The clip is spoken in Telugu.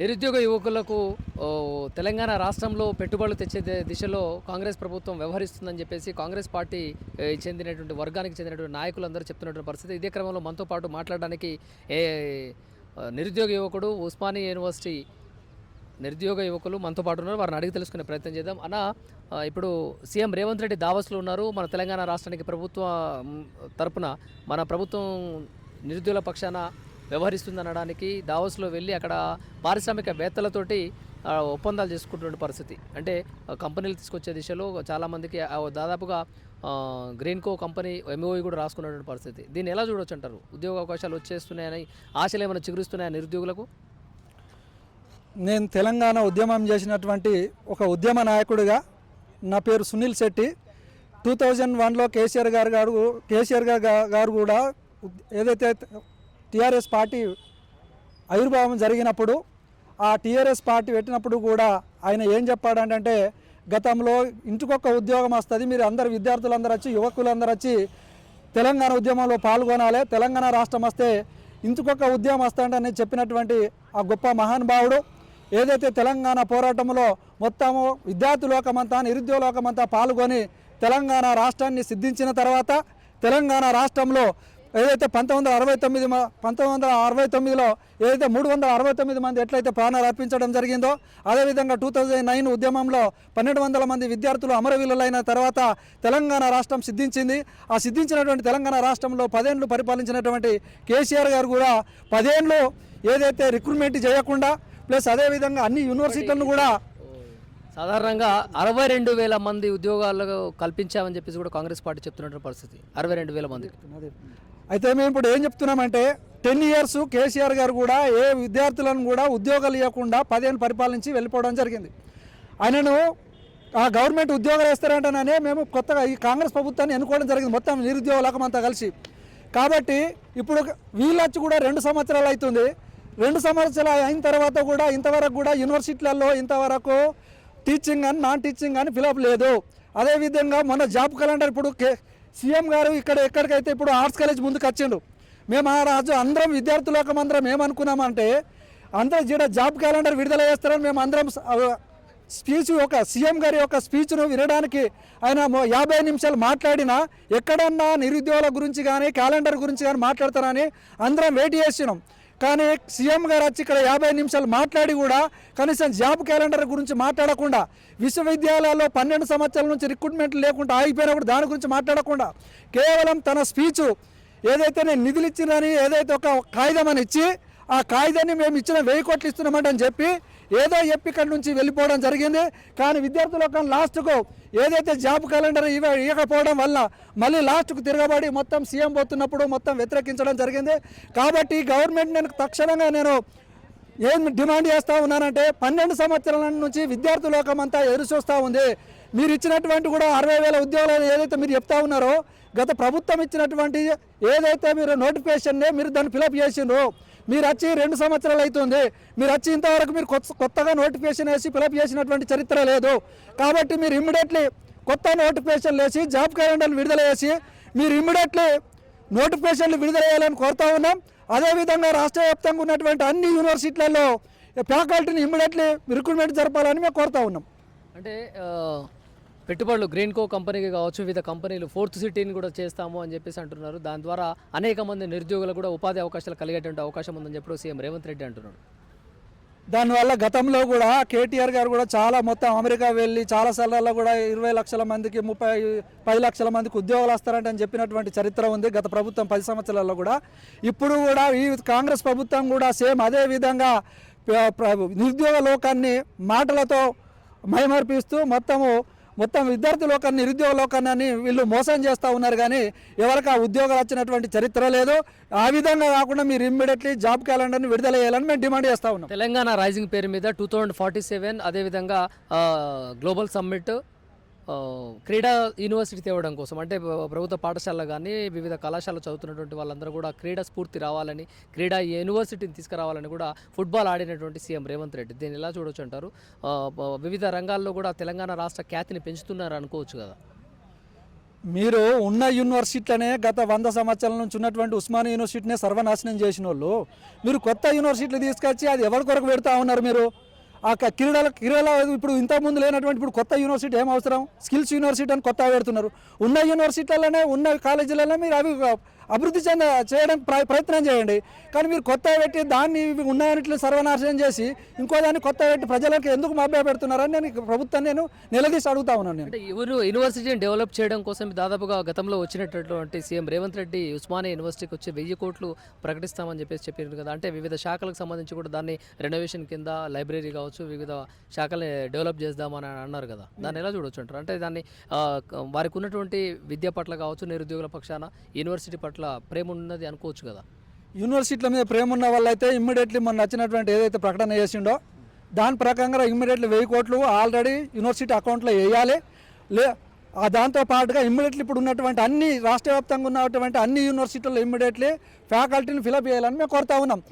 నిరుద్యోగ యువకులకు తెలంగాణ రాష్ట్రంలో పెట్టుబడులు తెచ్చే దిశలో కాంగ్రెస్ ప్రభుత్వం వ్యవహరిస్తుందని చెప్పేసి కాంగ్రెస్ పార్టీ చెందినటువంటి వర్గానికి చెందినటువంటి నాయకులందరూ చెప్తున్నటువంటి పరిస్థితి. ఇదే క్రమంలో మనతో పాటు మాట్లాడడానికి ఏ నిరుద్యోగ యువకుడు ఉస్మానియా యూనివర్సిటీ నిరుద్యోగ యువకులు మనతో పాటు ఉన్నారు. వారిని అడిగి తెలుసుకునే ప్రయత్నం చేద్దాం. అన్న ఇప్పుడు సీఎం రేవంత్ రెడ్డి దావస్లో ఉన్నారు. మన తెలంగాణ రాష్ట్రానికి ప్రభుత్వ తరపున మన ప్రభుత్వం నిరుద్యోగుల పక్షాన వ్యవహరిస్తుంది అనడానికి వెళ్ళి అక్కడ పారిశ్రామికవేత్తలతోటి ఒప్పందాలు చేసుకుంటున్న పరిస్థితి. అంటే కంపెనీలు తీసుకొచ్చే దిశలో చాలామందికి దాదాపుగా గ్రీన్కో కంపెనీ ఎంఓఈ కూడా రాసుకున్నటువంటి పరిస్థితి. దీన్ని ఎలా చూడొచ్చు అంటారు ఉద్యోగ అవకాశాలు వచ్చేస్తున్నాయని ఆశలు ఏమైనా చిగురుస్తున్నాయని నిరుద్యోగులకు? నేను తెలంగాణ ఉద్యమం చేసినటువంటి ఒక ఉద్యమ నాయకుడిగా నా పేరు సునీల్ శెట్టి. టూ థౌజండ్ వన్లో కేసీఆర్ గారు గారు కేసీఆర్ గారు గారు కూడా ఏదైతే టీఆర్ఎస్ పార్టీ ఆవిర్భావం జరిగినప్పుడు ఆ టీఆర్ఎస్ పార్టీ పెట్టినప్పుడు కూడా ఆయన ఏం చెప్పాడంటే గతంలో ఇంటికొక ఉద్యోగం వస్తుంది మీరు అందరు విద్యార్థులందరూ వచ్చి యువకులందరూ వచ్చి తెలంగాణ ఉద్యమంలో పాల్గొనాలి తెలంగాణ రాష్ట్రం వస్తే ఇంటికొక ఉద్యమం వస్తుందని చెప్పినటువంటి ఆ గొప్ప మహానుభావుడు ఏదైతే తెలంగాణ పోరాటంలో మొత్తము విద్యార్థులోకమంతా నిరుద్యోగ లోకమంతా పాల్గొని తెలంగాణ రాష్ట్రాన్ని సిద్ధించిన తర్వాత తెలంగాణ రాష్ట్రంలో ఏదైతే పంతొమ్మిది వందల అరవై తొమ్మిది పంతొమ్మిది వందల అరవై తొమ్మిదిలో ఏదైతే మూడు వందల అరవై తొమ్మిది మంది ఎట్లయితే ప్రాణాలు అర్పించడం జరిగిందో అదేవిధంగా టూ థౌజండ్ నైన్ ఉద్యమంలో పన్నెండు వందల మంది విద్యార్థులు అమరవీరులైన తర్వాత తెలంగాణ రాష్ట్రం సిద్ధించింది. ఆ సిద్ధించినటువంటి తెలంగాణ రాష్ట్రంలో పదేండ్లు పరిపాలించినటువంటి కేసీఆర్ గారు కూడా పదేండ్లు ఏదైతే రిక్రూట్మెంట్ చేయకుండా ప్లస్ అదేవిధంగా అన్ని యూనివర్సిటీలను కూడా సాధారణంగా అరవై రెండు వేల మంది ఉద్యోగాలు కల్పించామని చెప్పేసి కూడా కాంగ్రెస్ పార్టీ చెప్తున్నటువంటి పరిస్థితి. అరవై రెండు వేల మంది అయితే మేము ఇప్పుడు ఏం చెప్తున్నామంటే టెన్ ఇయర్స్ కేసీఆర్ గారు కూడా ఏ విద్యార్థులను కూడా ఉద్యోగాలు ఇవ్వకుండా పదేళ్ళు పరిపాలించి వెళ్ళిపోవడం జరిగింది. ఆయనను ఆ గవర్నమెంట్ ఉద్యోగాలు వేస్తారంటేనే మేము కొత్తగా ఈ కాంగ్రెస్ ప్రభుత్వాన్ని ఎన్నుకోవడం జరిగింది. మొత్తం నిరుద్యోగ లోకమంతా కలిసి. కాబట్టి ఇప్పుడు వీళ్ళొచ్చి కూడా రెండు సంవత్సరాలు అవుతుంది. రెండు సంవత్సరాలు అయిన తర్వాత కూడా ఇంతవరకు కూడా యూనివర్సిటీలలో ఇంతవరకు టీచింగ్ అని నాన్ టీచింగ్ అని ఫిలప్ లేదు. అదేవిధంగా మన జాబ్ క్యాలెండర్ ఇప్పుడు కే సీఎం గారు ఇక్కడ ఎక్కడికైతే ఇప్పుడు ఆర్ట్స్ కాలేజ్ ముందుకు వచ్చిండు. మేము ఆ రాజు అందరం విద్యార్థులకు అందరం ఏమనుకున్నామంటే అందరూ జీడ జాబ్ క్యాలెండర్ విడుదల చేస్తారని మేము అందరం స్పీచ్ ఒక సీఎం గారి యొక్క స్పీచ్ను వినడానికి ఆయన యాభై నిమిషాలు మాట్లాడినా ఎక్కడన్నా నిరుద్యోగుల గురించి కానీ క్యాలెండర్ గురించి కానీ మాట్లాడతారని అందరం వెయిట్ చేసినాం. కానీ సీఎం గారు వచ్చి ఇక్కడ యాభై నిమిషాలు మాట్లాడి కూడా కనీసం జాబ్ క్యాలెండర్ గురించి మాట్లాడకుండా విశ్వవిద్యాలయాల్లో పన్నెండు సంవత్సరాల నుంచి రిక్రూట్మెంట్ లేకుండా ఆగిపోయినప్పుడు దాని గురించి మాట్లాడకుండా కేవలం తన స్పీచు ఏదైతే నేను నిధులు ఇచ్చినని ఏదైతే ఒక కాగితం అని ఇచ్చి ఆ కాగితాన్ని మేము ఇచ్చిన వెయ్యి కోట్లు ఇస్తున్నామంట అని చెప్పి ఏదో చెప్పి ఇక్కడ నుంచి వెళ్ళిపోవడం జరిగింది. కానీ విద్యార్థులకు లాస్ట్కు ఏదైతే జాబ్ క్యాలెండర్ ఇవ ఇవ్వకపోవడం వల్ల మళ్ళీ లాస్ట్కు తిరగబడి మొత్తం సీఎం పోతున్నప్పుడు మొత్తం వ్యతిరేకించడం జరిగింది. కాబట్టి గవర్నమెంట్ నేను తక్షణంగా నేను ఏం డిమాండ్ చేస్తూ ఉన్నానంటే పన్నెండు సంవత్సరాల నుంచి విద్యార్థి లోకం అంతా ఎదురు చూస్తూ ఉంది. మీరు ఇచ్చినటువంటి కూడా అరవై వేల ఉద్యోగాలు ఏదైతే మీరు చెప్తా ఉన్నారో గత ప్రభుత్వం ఇచ్చినటువంటి ఏదైతే మీరు నోటిఫికేషన్నే మీరు దాన్ని ఫిలప్ చేసిండ్రు మీరు వచ్చి రెండు సంవత్సరాలు అవుతుంది. మీరు వచ్చి ఇంతవరకు మీరు కొత్త కొత్తగా నోటిఫికేషన్ వేసి ఫిలప్ చేసినటువంటి చరిత్ర లేదు. కాబట్టి మీరు ఇమ్మీడియట్లీ కొత్త నోటిఫికేషన్లు వేసి జాబ్ క్యాలెండర్లు విడుదల చేసి మీరు ఇమ్మీడియట్లీ నోటిఫికేషన్లు విడుదల చేయాలని కోరుతా ఉన్నాం. అదేవిధంగా రాష్ట్ర వ్యాప్తంగా ఉన్నటువంటి అన్ని యూనివర్సిటీలలో ఫ్యాకల్టీని ఇమ్మీడియట్లీ రిక్రూట్మెంట్ జరపాలని మేము కోరుతా ఉన్నాం. అంటే పెట్టుబడులు గ్రీన్ కో కంపెనీకి కావచ్చు వివిధ కంపెనీలు ఫోర్త్ సిటీని కూడా చేస్తాము అని చెప్పేసి అంటున్నారు. దాని ద్వారా అనేక మంది నిరుద్యోగులు కూడా ఉపాధి అవకాశాలు కలిగేటువంటి అవకాశం ఉందని చెప్పి సీఎం రేవంత్ రెడ్డి అంటున్నాడు దానివల్ల గతంలో కూడా కేటీఆర్ గారు కూడా చాలా మొత్తం అమెరికా వెళ్ళి చాలా సార్లలో కూడా ఇరవై లక్షల మందికి ముప్పై పది లక్షల మందికి ఉద్యోగాలు వస్తారంటే అని చెప్పినటువంటి చరిత్ర ఉంది. గత ప్రభుత్వం పది సంవత్సరాల్లో కూడా. ఇప్పుడు కూడా ఈ కాంగ్రెస్ ప్రభుత్వం కూడా సేమ్ అదే విధంగా నిరుద్యోగ లోకాన్ని మాటలతో మైమర్పిస్తూ మొత్తము మొత్తం విద్యార్థి లోకాన్ని నిరుద్యోగ లోకాన్ని వీళ్ళు మోసం చేస్తూ ఉన్నారు. కానీ ఎవరికి ఆ ఉద్యోగాలు వచ్చినటువంటి చరిత్ర లేదు. ఆ విధంగా కాకుండా మీరు ఇమ్మీడియట్లీ జాబ్ క్యాలెండర్ని విడుదల చేయాలని మేము డిమాండ్ చేస్తూ ఉన్నాం. తెలంగాణ రైజింగ్ పేరు మీద టూ థౌజండ్ ఫార్టీ సెవెన్ అదేవిధంగా గ్లోబల్ సమ్మిట్ క్రీడా యూనివర్సిటీ తేవడం కోసం అంటే ప్రభుత్వ పాఠశాల కానీ వివిధ కళాశాలలో చదువుతున్నటువంటి వాళ్ళందరూ కూడా క్రీడా స్ఫూర్తి రావాలని క్రీడా యూనివర్సిటీని తీసుకురావాలని కూడా ఫుట్బాల్ ఆడినటువంటి సీఎం రేవంత్ రెడ్డి. దీన్ని ఎలా చూడొచ్చు అంటారు? వివిధ రంగాల్లో కూడా తెలంగాణ రాష్ట్ర ఖ్యాతిని పెంచుతున్నారు అనుకోవచ్చు కదా. మీరు ఉన్న యూనివర్సిటీలనే గత వంద సంవత్సరాల నుంచి ఉన్నటువంటి ఉస్మానియా యూనివర్సిటీనే సర్వనాశనం చేసిన వాళ్ళు మీరు కొత్త యూనివర్సిటీలు తీసుకొచ్చి అది ఎవరి కొరకు పెడతా ఉన్నారు మీరు? ఆ క్రీడల క్రీడల ఇప్పుడు ఇంతకుముందు లేనటువంటి ఇప్పుడు కొత్త యూనివర్సిటీ ఏం అవసరం? స్కిల్స్ యూనివర్సిటీ అని కొత్త పెడుతున్నారు. ఉన్న యూనివర్సిటీలలోనే ఉన్న కాలేజీలలో మీరు అవి అభివృద్ధి చెంద చేయడానికి ప్ర- ప్రయత్నం చేయండి. కానీ మీరు కొత్త పెట్టి దాన్ని ఉన్న ఉన్నాయన్నిటిని సర్వనాశనం చేసి ఇంకో దాన్ని కొత్త పెట్టి ప్రజలకు ఎందుకు మభ్య పెడుతున్నారని నేను ప్రభుత్వం ప్రభుత్వాన్ని నేను నిలదీసి అడుగుతా ఉన్నాను నేను. అంటే ఎవరు యూనివర్సిటీని డెవలప్ చేయడం కోసం దాదాపుగా గతంలో వచ్చినటువంటి సీఎం రేవంత్ రెడ్డి ఉస్మానియా యూనివర్సిటీకి వచ్చి వెయ్యి కోట్లు ప్రకటిస్తామని చెప్పేసి చెప్పారు కదా. అంటే వివిధ శాఖలకు సంబంధించి కూడా దాన్ని రెనోవేషన్ కింద లైబ్రరీ కావచ్చు వివిధ శాఖల్ని డెవలప్ చేద్దామని అన్నారు కదా. దాన్ని ఎలా చూడొచ్చు అంటారు అంటే దాన్ని వారికి ఉన్నటువంటి విద్య పట్ల కావచ్చు నిరుద్యోగుల పక్షాన యూనివర్సిటీ పట్ల ప్రేమ ఉన్నది అనుకోవచ్చు కదా. యూనివర్సిటీల మీద ప్రేమ ఉన్న వాళ్ళైతే ఇమ్మీడియట్లీ మొన్న వచ్చినటువంటి ఏదైతే ప్రకటన చేసిండో దాని ప్రకారంగా ఇమ్మీడియట్లీ వెయ్యి కోట్లు ఆల్రెడీ యూనివర్సిటీ అకౌంట్లో వేయాలి. లే దాంతో పాటుగా ఇమ్మీడియట్లీ ఇప్పుడు ఉన్నటువంటి అన్ని రాష్ట్ర వ్యాప్తంగా ఉన్నటువంటి అన్ని యూనివర్సిటీల్లో ఇమ్మీడియట్లీ ఫ్యాకల్టీని ఫిలప్ చేయాలని మేము కోరుతా ఉన్నాం.